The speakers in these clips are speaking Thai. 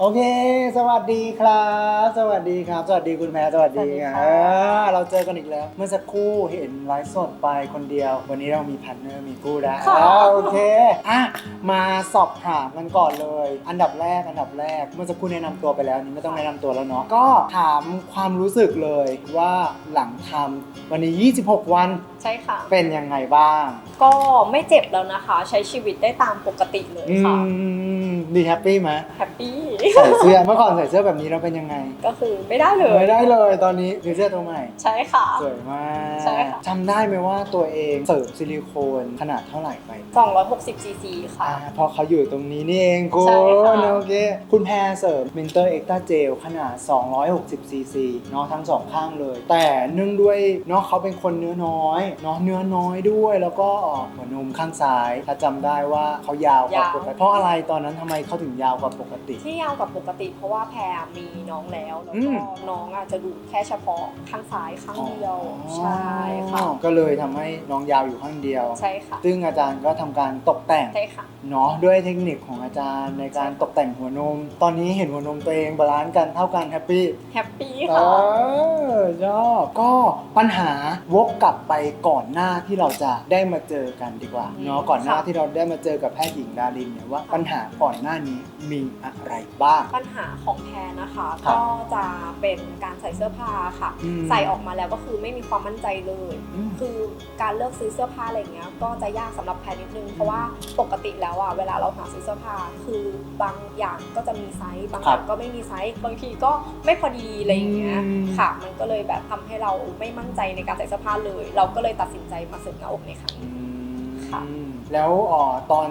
โอเค สวัสดีครับ สวัสดีครับ สวัสดีคุณแพรสวัสดีสวัสดีอ่าค่ะเราเจอกันอีกแล้ว เมื่อสักครู่เห็นไลฟ์สดไปคนเดียว วันนี้เรามีพันเนอร์มีคู่แล้วค่ะอ่าโอเคอะมาสอบถามกันก่อนเลย อันดับแรกอันดับแรก เมื่อสักครู่แนะนำตัวไปแล้วนี่ไม่ต้องแนะนำตัวแล้วเนาะก็ถามความรู้สึกเลยว่าหลังทำวันนี้ 26 วันใช่ค่ะ เป็นยังไงบ้าง ก็ไม่เจ็บแล้วนะคะ ใช้ชีวิตได้ตามปกติเลยอืค่ะม ดีแฮปปี้ไหมแฮปปี้ใส่เสื้อเมื่อก่อนใส่เสื้อแบบนี้เราเป็นยังไง ก็คือไม่ได้เลยไม่ได้เลยตอนนี้คือเสื้อตัวใหม่ ใช่ค่ะ สวยมากใช่ค่ะจำได้ไหมว่าตัวเองเสริมซิลิโคนขนาดเท่าไหร่ไป260 cc ค่ะอ่าเพราะเขาอยู่ตรงนี้นี่เองคุใช่ค่ะณโอเคคุณแพรเสริม Mentor Extra Gel ขนาด 260 cc เนาะทั้งสองข้างเลย แต่เนื่องด้วยเนาะเขาเป็นคนเนื้อน้อยเนาะเนื้อน้อยด้วย แล้วก็หัวนมข้างซ้าย ถ้าจำได้ว่าเขายาวกว่าปกติเพราะอะไรตอนนั้นทำไมเขาถึงยาวกว่าปกติ ที่ยาวกว่าปกติ เพราะว่าแพรมีน้องแล้วแล้วอืก็ม น้องอาจจะดูดแค่เฉพาะข้างซ้ายข้างเดียวใช่ค่ะอ๋อก็เลยทำให้น้องยาวอยู่ข้างเดียว ใช่ค่ะซึ่งอาจารย์ก็ทำการตกแต่ง ใช่ค่ะ เนาะด้วยเทคนิคของอาจารย์ในการตกแต่งหัวนม ตอนนี้เห็นหัวนมตัวเองบาลานซ์กันเท่ากันแฮปปี้แฮปปี้เอค่ะอ ชอบก็ปัญหาวกกลับไปก่อนหน้าที่เราจะได้มาเจอกันดีกว่าเนาะก่อนหน้าที่เราได้มาเจอกับแพทย์หญิงดารินเนี่ยว่าปัญหาก่อนหน้านี้มีอะไรบ้าง ปัญหาของแพรนะคะครับก็จะเป็นการใส่เสื้อผ้าค่ะอืมใส่ออกมาแล้วก็คือไม่มีความมั่นใจเลยอืมคือการเลือกซื้อเสื้อผ้าอะไรเงี้ยก็จะยากสำหรับแพรนิดนึงเพราะว่าปกติแล้วอะเวลาเราหาซื้อเสื้อผ้าคือบางอย่างก็จะมีไซส์บางอย่างก็ไม่มีไซส์บางทีก็ไม่พอดีอะไรอย่างเงี้ยอืมค่ะ มันก็เลยยแบบทำให้เราไม่มั่นใจในการใส่เสื้อผ้าเลย เราก็เลยตัดสินใจมาเสริมหน้าอกในครั้งนี้ค่ะแล้วอ๋อตอน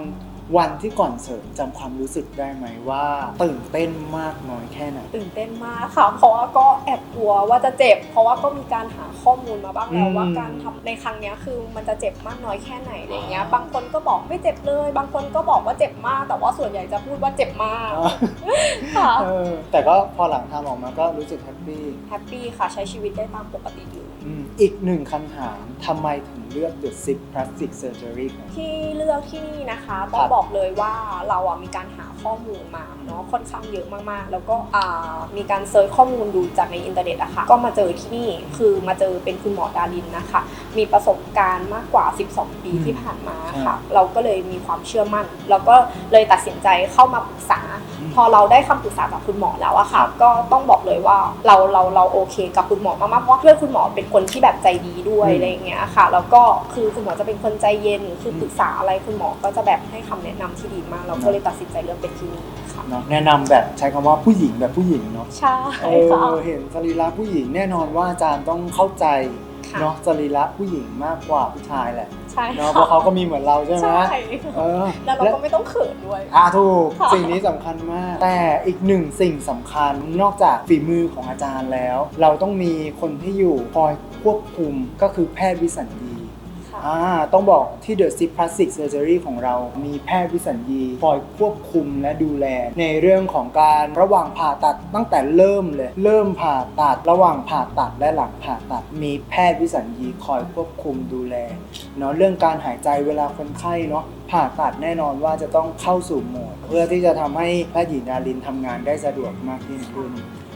วันที่ก่อนเสริมจำความรู้สึกได้ไหมว่า ตื่นเต้นมากน้อยแค่ไหน ตื่นเต้นมากค่ะ เพราะว่าก็แอบกลัวว่าจะเจ็บ เพราะว่าก็มีการหาข้อมูลมาบ้างแล้วอืมว่าการทำในครั้งเนี้ยคือมันจะเจ็บมากน้อยแค่ไหนอะไรเงี้ย บางคนก็บอกไม่เจ็บเลย บางคนก็บอกว่าเจ็บมาก แต่ว่าส่วนใหญ่จะพูดว่าเจ็บมากอ๋อค่ะเออแต่ก็พอหลังทำออกมาก็รู้สึกแฮปปี้แฮปปี้ค่ะใช้ชีวิตได้ตามปกติเลยอืมอีกหนึ่งคำถามทำไมถึง เลือก The Sip Plastic Surgery ของที่เลือกที่นี่นะคะต้อครังบบอกเลยว่าเราอะมีการหาข้อมูลมาเนาะค่อนข้างเยอะมากๆ แล้วก็อ่ามีการเซิร์ชข้อมูลดูจากในอินเทอร์เน็ตอะค่ะก็มาเจอที่นี่คือมาเจอเป็นคุณหมอดารินนะคะ มีประสบการณ์มากกว่า 12 ปีอืมที่ผ่านมาใช่ค่ะ เราก็เลยมีความเชื่อมั่น แล้วก็เลยตัดสินใจเข้ามาปรึกษา อืม พอเราได้คำปรึกษาจากคุณหมอแล้วอะค่ะครับก็ต้องบอกเลยว่าเราเราเราโอเคกับคุณหมอมากๆเพราะว่าเพื่อนคุณหมอเป็นคนที่แบบใจดีด้วยอืม อะไรอย่างเงี้ยค่ะแล้วก็คือคุณหมอจะเป็นคนใจเย็น คือปรึกษาอะไรคุณหมอก็จะแบบให้คำแนะนำที่ดีมาก เราก็เลยตัดสินใจเลือกเป็นที่นี่ค่ะเนาะแนะนำแบบใช้คำว่าผู้หญิงแบบผู้หญิงเนาะใช่เอค่ะ อเห็นสรีระผู้หญิงแน่นอนว่าอาจารย์ต้องเข้าใจค่ะ เนาะสรีระผู้หญิงมากกว่าผู้ชายแหละใช่เนาะเพราะเขาก็มีเหมือนเราใช่ไหมใช่เออ แล้วเราก็ไม่ต้องเขินด้วย อ่าถูกค่ะ สิ่งนี้สำคัญมาก แต่อีกหนึ่งสิ่งสำคัญนอกจากฝีมือของอาจารย์แล้ว เราต้องมีคนที่อยู่คอยควบคุมก็คือแพทย์วิสัญญีค่ะ อ่าต้องบอกที่ The Sip Plastic Surgery ของเรา มีแพทย์วิสัญญีคอยควบคุมและดูแล ในเรื่องของการระหว่างผ่าตัดตั้งแต่เริ่มเลย เริ่มผ่าตัดระหว่างผ่าตัดและหลังผ่าตัด มีแพทย์วิสัญญีคอยควบคุมดูแลเนาะเรื่องการหายใจเวลาคนไข้เนาะผ่าตัดแน่นอนว่าจะต้องเข้าสู่โหมด เพื่อที่จะทำให้แพทย์หญิงดารินทำงานได้สะดวกมากยิ่งขึ้น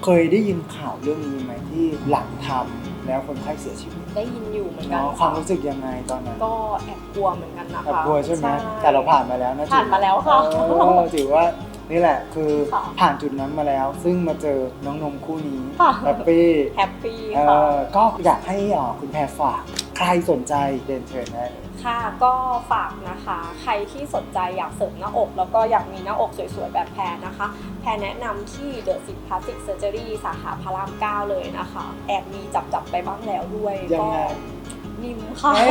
เคยได้ยินข่าวเรื่องนี้ไหมที่หลังทำแล้วคนไข้เสียชีวิตได้ยินอยู่เหมือนกันเนาะความรู้สึกยังไงตอนนั้นก็แอบกลัวเหมือนกันนะคะแอบกลัวใช่ไหมแต่เราผ่านมาแล้วนะผ่านมาแล้วค่ะ เออถือว่านี่แหละคือค่ะผ่านจุดนั้นมาแล้ว ซึ่งมาเจอน้องนมคู่นี้ค่ะ แฮปปี้แฮปปี้เอค่ะ อก็อยากให้อ่าคุณแพรฝาก ใครสนใจเดินเชิญได้เลยค่ะก็ฝากนะคะ ใครที่สนใจอยากเสริมหน้าอก แล้วก็อยากมีหน้าอกสวยๆ แบบแพรนะคะ แพรแนะนำที่ The Sip Plastic Surgery สาขาพระราม9เลยนะคะ แอบมีจับๆไปบ้างแล้วด้วยยังไงก็นิ่มค่ะเอ้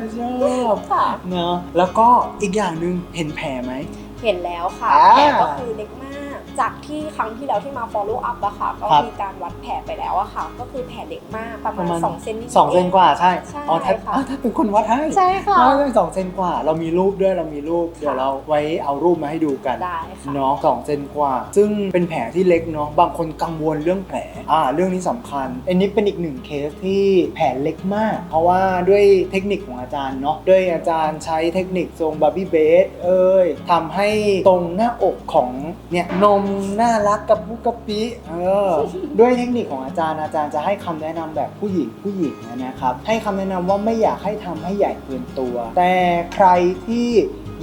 ยชอบค่ะเนาะแล้วก็อีกอย่างหนึ่งเห็นแผลไหม เห็นแล้วค่ะอ่าแผลก็คือเล็กมาก จากที่ครั้งที่แล้วที่มา follow up อะค่ะก็ครับมีการวัดแผลไปแล้วอะค่ะ ก็คือแผลเล็กมากประประมามาณณ2เซนนิดสองเซนกว่าใช่ใช่อ๋อถ้าค่ะอ้าวถ้าเป็นคนวัดให้ใช่ค่ะใช่สองเซนกว่า เรามีรูปด้วยเรามีรูป เดี๋ยวเราไว้เอารูปมาให้ดูกันได้ค่ะเนาะสองเซนกว่า ซึ่งเป็นแผลที่เล็กเนาะบางคนกังวลเรื่องแผลอ่าเรื่องนี้สำคัญ อันนี้เป็นอีกหนึ่งเคสที่แผลเล็กมาก เพราะว่าด้วยเทคนิคของอาจารย์เนาะด้วยอาจารย์ใช้เทคนิคทรงบาร์บี้เบสเอ้ยทำให้ตรงหน้าอกของเนี่ยนมน่ารักกับบุกกะปิเออ ด้วยเทคนิคของอาจารย์อาจารย์จะให้คำแนะนำแบบผู้หญิงผู้หญิงนะครับ ให้คำแนะนำว่าไม่อยากให้ทำให้ใหญ่เกินตัว แต่ใครที่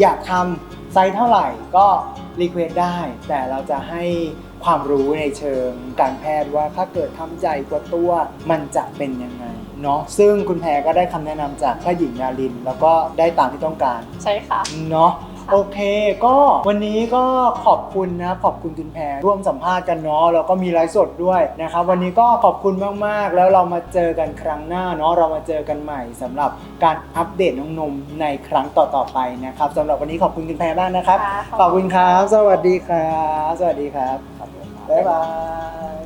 อยากทำไซส์เท่าไหร่ก็รีเควสได้ แต่เราจะให้ความรู้ในเชิงการแพทย์ว่าถ้าเกิดทำใหญ่กว่าตัวมันจะเป็นยังไงเนาะซึ่งคุณแพรก็ได้คำแนะนำจากแพทย์หญิงนาริน แล้วก็ได้ตามที่ต้องการใช่ค่ะ เนาะ โอเค ก็วันนี้ก็ขอบคุณนะขอบคุณคุณแพรร่วมสัมภาษณ์กันเนาะแล้วก็มีไลฟ์สดด้วยนะครับ วันนี้ก็ขอบคุณมากๆ แล้วเรามาเจอกันครั้งหน้าเนาะเรามาเจอกันใหม่สำหรับการอัปเดตน้องนมในครั้งต่อๆไปนะครับสำหรับวันนี้ขอบคุณคุณแพรมากนะครับ ค่ะขอบคุณครับ สวัสดีครับ สวัสดีครับขอบคุณค่ะบ๊ายบาย